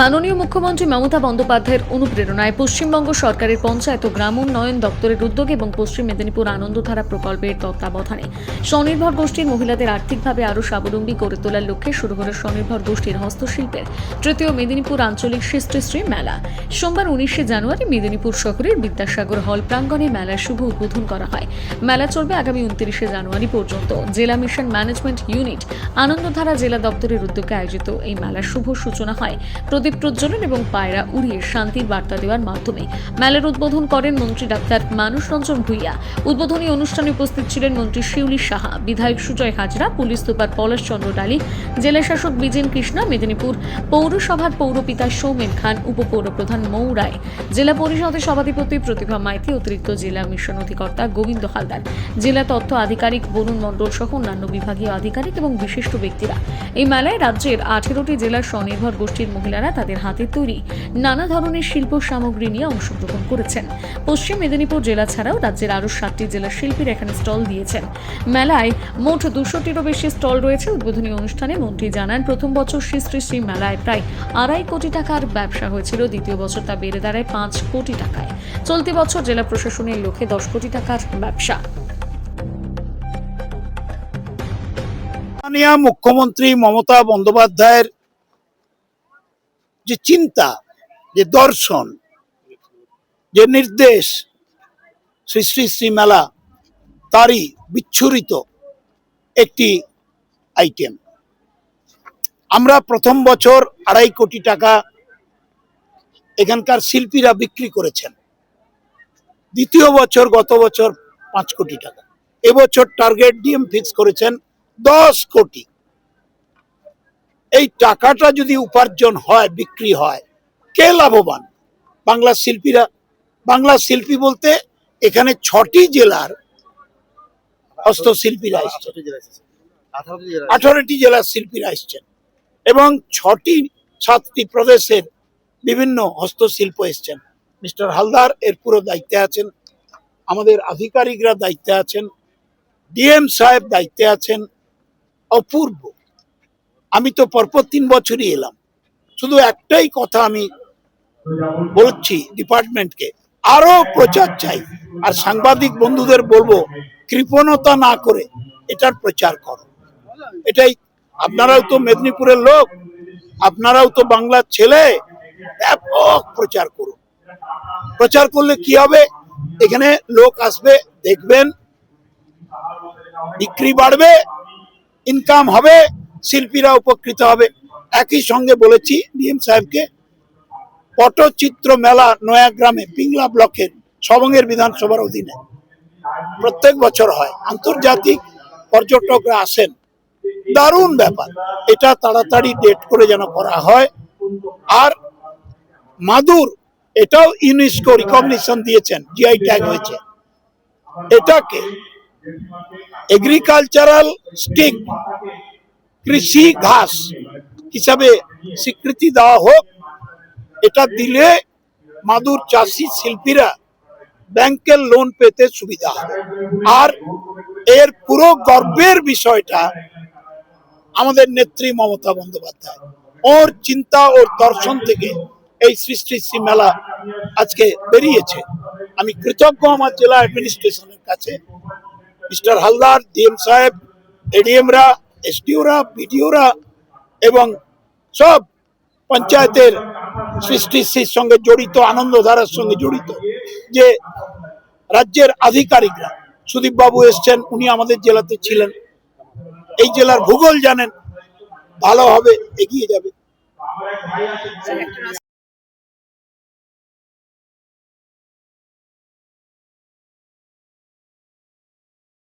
মাননীয় মুখ্যমন্ত্রী মমতা বন্দ্যোপাধ্যায়ের অনুপ্রেরণায় পশ্চিমবঙ্গ সরকারের পঞ্চায়েত ও গ্রাম উন্নয়ন দপ্তরের উদ্যোগে এবং পশ্চিম মেদিনীপুর আনন্দধারা প্রকল্পের তত্ত্বাবধানে স্বনির্ভর গোষ্ঠীর মহিলাদের আর্থিকভাবে আরও স্বাবলম্বী করে তোলার লক্ষ্যে শুরু হল স্বনির্ভর গোষ্ঠীর হস্তশিল্পের তৃতীয় মেদিনীপুর আঞ্চলিক সৃষ্টিশ্রী মেলা। সোমবার উনিশে জানুয়ারি মেদিনীপুর শহরের বিদ্যাসাগর হল প্রাঙ্গণে মেলার শুভ উদ্বোধন করা হয়। মেলা চলবে আগামী উনত্রিশে জানুয়ারি পর্যন্ত। জেলা মিশন ম্যানেজমেন্ট ইউনিট আনন্দধারা জেলা দপ্তরের উদ্যোগে আয়োজিত এই মেলার শুভ সূচনা হয়। প্রদীপ প্রজ্বলন এবং পায়রা উড়িয়ে শান্তির বার্তা দেওয়ার মাধ্যমে মেলার উদ্বোধন করেন মন্ত্রী ডাক্তার মানুষ রঞ্জন ভূঁইয়া। উদ্বোধনী অনুষ্ঠানে উপস্থিত ছিলেন মন্ত্রী শিউলি সাহা, বিধায়ক সুজয় হাজরা, পুলিশ সুপার পলাশ চন্দ্র ডালি, জেলা শাসক বিজেন কৃষ্ণা, মেদিনীপুর পৌরসভার পৌরপিতা সৌমেন খান, উপপৌরপ্রধান মৌ রায়, জেলা পরিষদের সভাধিপতি প্রতিভা মাইতি, অতিরিক্ত জেলা মিশন অধিকর্তা গোবিন্দ হালদার, জেলা তথ্য আধিকারিক বরুণ মণ্ডল সহ অন্যান্য বিভাগীয় আধিকারিক এবং বিশিষ্ট ব্যক্তিরা। এই মেলায় রাজ্যের আঠেরোটি জেলার স্বনির্ভর গোষ্ঠীর মহিলারা তাদের হাতে তৈরি। নানা ধরনের শিল্প সামগ্রী নিয়ে অংশগ্রহণ করেছেন। পশ্চিম মেদিনীপুর জেলা ছাড়াও রাজ্যের আরও সাতটি জেলার শিল্পীরা এখানে স্টল দিয়েছেন। মেলায় মোট দুশোটিরও বেশি স্টল রয়েছে। উদ্বোধনী অনুষ্ঠানে মন্ত্রী জানান, প্রথম বছর শ্রী শ্রী শ্রী মেলায় প্রায় আড়াই কোটি টাকার ব্যবসা হয়েছিল। দ্বিতীয় বছর তা বেড়ে দাঁড়ায় পাঁচ কোটি টাকায়। চলতি বছর জেলা প্রশাসনের লক্ষ্যে দশ কোটি টাকার ব্যবসা। মুখ্যমন্ত্রী মমতা বন্দ্যোপাধ্যায়ের যে চিন্তা, যে দর্শন, যে নির্দেশ, শ্রী শ্রী শ্রী মেলা তারই বিচ্ছুরিত একটি আইটেম আমরা প্রথম বছর আড়াই কোটি টাকা এখানকার শিল্পীরা বিক্রি করেছেন। দ্বিতীয় বছর গত বছর পাঁচ কোটি টাকা। এবছর টার্গেট ডিএম ফিক্স করেছেন দশ কোটি। এই টাকাটা যদি উপার্জন হয় বিক্রি হয় কে লাভবান? বাংলা শিল্পীরা। বাংলা শিল্পী বলতে এখানে ছটি জেলার হস্তশিল্পীরা এসছেন। আঠারোটি জেলার শিল্পীরা এসছেন। এবং ছটি সাতটি প্রদেশের বিভিন্ন হস্তশিল্প এসছেন। মিস্টার হালদার এর পুরো দায়িত্বে আছেন। আমাদের আধিকারিকরা দায়িত্বে আছেন। ডিএম সাহেব দায়িত্বে আছেন। অপূর্ব। আমি তো পরপর তিন বছরই এলাম। শুধু একটাই কথা আমি বলছি ডিপার্টমেন্টকে। আরও প্রচার চাই। আর সাংবাদিক বন্ধুদের বলব, কৃপণতা না করে এটার প্রচার করো। এটাই আপনারাও তো মেদিনীপুরের লোক, আপনারাও তো বাংলার ছেলে, ব্যাপক প্রচার করুন। প্রচার করলে কি হবে? এখানে লোক আসবে, দেখবেন, বিক্রি বাড়বে ইনকাম হবে। শিল্পীরা উপকৃত হবে। একই সঙ্গে বলেছি ডিএম সাহেবকে, পটচিত্র মেলা নয়াগ্রামে পিংলা ব্লকের সবঙ্গের বিধানসভার অধীনে। প্রত্যেক বছর হয়। আন্তর্জাতিক পর্যটকরা আসেন। দারুণ ব্যাপার। এটা তাড়াতাড়ি ডেট করে যেন করা হয়। আর মাদুর, এটাও ইউনেস্কো রিকগনিশন দিয়েছেন। জিআই ট্যাগ হয়েছে। এটাকে এগ্রিকালচারাল স্টিক কৃষি ঘাস হিসাবে স্বীকৃতি দেওয়া হোক, এটা দিলে মাদুর চাষি শিল্পীরা ব্যাংকের লোন পেতে সুবিধা হবে। আর এর পুরো গর্বের বিষয়টা আমাদের নেত্রী মমতা বন্দ্যোপাধ্যায়। ওর চিন্তা, ওর দর্শন থেকে এই সৃষ্টি শ্রী মেলা আজকে বেরিয়েছে। আমি কৃতজ্ঞ আমার জেলা অ্যাডমিনিস্ট্রেশনের কাছে। মিস্টার হালদার ডিএম সাহেব এডিএমরা এসডিওরা বিডিওরা এবং সব পঞ্চায়েতের সৃষ্টির সঙ্গে জড়িত, আনন্দধারার সঙ্গে জড়িত যে রাজ্যের আধিকারিকরা সুদীপ বাবু এসছেন, উনি আমাদের জেলাতে ছিলেন। এই জেলার ভূগোল জানেন, ভালো হবে, এগিয়ে যাবে।